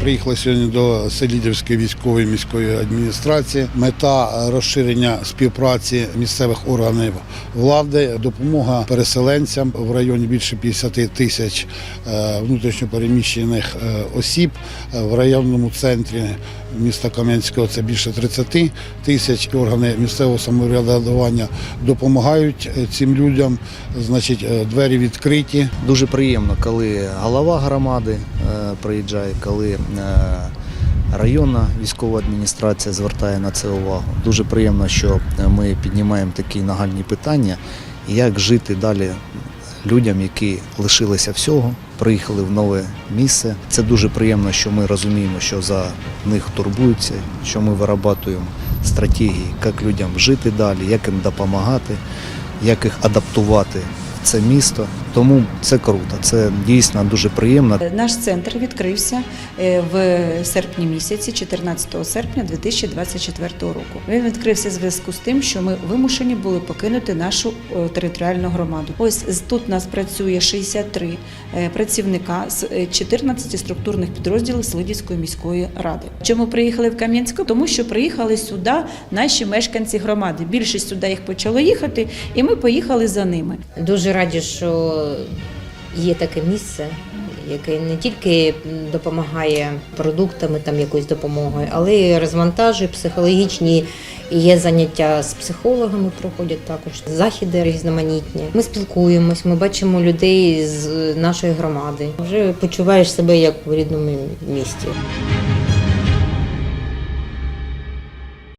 приїхали сьогодні до Селідівської військової міської адміністрації. Мета розширення співпраці місцевих органів влади, допомога переселенцям в районі більше 50 тисяч е, внутрішньопереміщених е, осіб в районному центрі міста Кам'янського. Це більше 30 тисяч. Органи місцевого самоврядування допомагають е, цим людям. Значить, двері відкриті. Дуже приємно, коли голова громади е, приїжджає, коли е, районна військова адміністрація звертає на це увагу. Дуже приємно, що ми піднімаємо такі нагальні питання, як жити далі людям, які лишилися всього, приїхали в нове місце. Це дуже приємно, що ми розуміємо, що за них турбуються, що ми вирабатуємо стратегії, як людям жити далі, як їм допомагати, як їх адаптувати в це місто. Тому це круто, це дійсно дуже приємно. Наш центр відкрився е, в серпні місяці, 14 серпня 2024 року. Він відкрився в зв'язку з тим, що ми вимушені були покинути нашу е, територіальну громаду. Ось тут нас працює 63 е, працівника з е, 14 структурних підрозділів Слидівської міської ради. Чому приїхали в Кам'янську? Тому що приїхали сюди наші мешканці громади. Більшість сюди їх почало їхати, і ми поїхали за ними. Дуже раді, що є таке місце, яке не тільки допомагає продуктами, там якоюсь допомогою, але й розвантажує психологічні. І є заняття з психологами, проходять також західи різноманітні. Ми спілкуємось, ми бачимо людей з нашої громади. Вже почуваєш себе як у рідному місті.